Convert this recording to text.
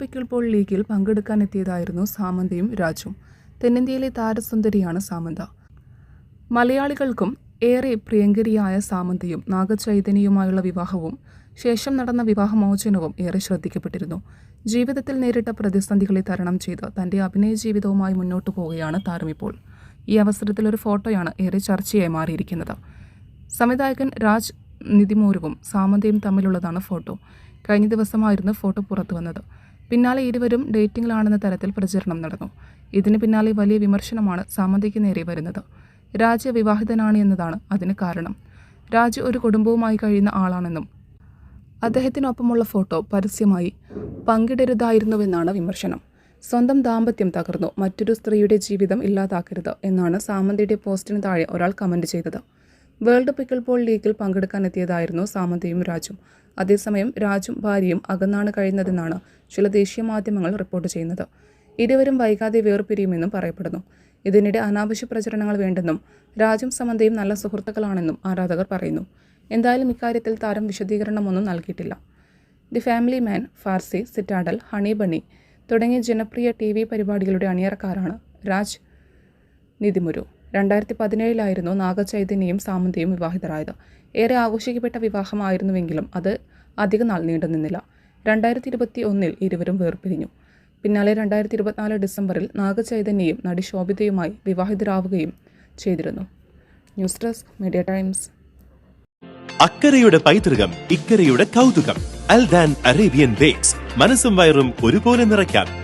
Pickle ball ലീഗിൽ പങ്കെടുക്കാനെത്തിയതായിരുന്നു സാമന്തയും രാജുവും. തെന്നിന്ത്യയിലെ താരസുന്ദരിയാണ് സാമന്ത. മലയാളികൾക്കും ഏറെ പ്രിയങ്കരിയായ സാമന്തയും നാഗചൈതന്യയുമായുള്ള വിവാഹവും ശേഷം നടന്ന വിവാഹമോചനവും ഏറെ ശ്രദ്ധിക്കപ്പെട്ടിരുന്നു. ജീവിതത്തിൽ നേരിട്ട പ്രതിസന്ധികളെ തരണം ചെയ്ത് തന്റെ അഭിനയ ജീവിതവുമായി മുന്നോട്ടു പോവുകയാണ് താരം ഇപ്പോൾ. ഈ അവസരത്തിൽ ഒരു ഫോട്ടോയാണ് ഏറെ ചർച്ചയായി മാറിയിരിക്കുന്നത്. സംവിധായകൻ രാജ് നിതിമോരുവും സാമന്തയും തമ്മിലുള്ളതാണ് ഫോട്ടോ. കഴിഞ്ഞ ദിവസമായിരുന്നു ഫോട്ടോ പുറത്തു വന്നത് പിന്നാലെ ഇരുവരും ഡേറ്റിംഗിലാണെന്ന തരത്തിൽ പ്രചരണം നടന്നു. ഇതിന് പിന്നാലെ വലിയ വിമർശനമാണ് സാമന്തയ്ക്ക് നേരെ വരുന്നത്. രാജ വിവാഹിതനാണ് എന്നതാണ് അതിന് കാരണം. രാജു ഒരു കുടുംബവുമായി കഴിയുന്ന ആളാണെന്നും അദ്ദേഹത്തിനൊപ്പമുള്ള ഫോട്ടോ പരസ്യമായി പങ്കിടരുതായിരുന്നുവെന്നാണ് വിമർശനം. സ്വന്തം ദാമ്പത്യം തകർന്നു മറ്റൊരു സ്ത്രീയുടെ ജീവിതം ഇല്ലാതാക്കരുത് എന്നാണ് സാമന്തയുടെ പോസ്റ്റിന് താഴെ ഒരാൾ കമന്റ് ചെയ്തത്. വേൾഡ് പിക്കിൾ ബോൾ ലീഗിൽ പങ്കെടുക്കാനെത്തിയതായിരുന്നു സാമന്തയും രാജും. അതേസമയം രാജും ഭാര്യയും അകന്നാണ് കഴിയുന്നതെന്നാണ് ചില ദേശീയ മാധ്യമങ്ങൾ റിപ്പോർട്ട് ചെയ്യുന്നത്. ഇരുവരും വൈകാതെ വേർപിരിയുമെന്നും പറയപ്പെടുന്നു. ഇതിനിടെ അനാവശ്യ പ്രചരണങ്ങൾ വേണ്ടെന്നും രാജും സമന്തയും നല്ല സുഹൃത്തുക്കളാണെന്നും ആരാധകർ പറയുന്നു. എന്തായാലും ഇക്കാര്യത്തിൽ താരം വിശദീകരണമൊന്നും നൽകിയിട്ടില്ല. The Family Man Farzi Citadel Honey Bunny തുടങ്ങിയ ജനപ്രിയ ടി വി പരിപാടികളുടെ അണിയറക്കാരാണ് രാജ് നിതിമുരു. രണ്ടായിരത്തി പതിനേഴിലായിരുന്നു നാഗചൈതന്യയും സാമന്തിയും വിവാഹിതരായത്. ഏറെ ആഘോഷിക്കപ്പെട്ട വിവാഹമായിരുന്നുവെങ്കിലും അത് അധികനാൾ നീണ്ടുനിന്നില്ല. രണ്ടായിരത്തി ഇരുപത്തി ഒന്നിൽ ഇരുവരും വേർപിരിഞ്ഞു. പിന്നാലെ രണ്ടായിരത്തി ഇരുപത്തിനാല് ഡിസംബറിൽ നാഗചൈതന്യയും നടി ശോഭിതയുമായി വിവാഹിതരാവുകയും ചെയ്തിരുന്നു. News desk media times. അക്കരയുടെ പൈതൃകം ഇക്കരയുടെ കൗതുകം അൽദാൻ അറേബ്യൻ ബേക്സ്. മനസ്സും വയറും ഒരുപോലെ നിറയ്ക്കാം.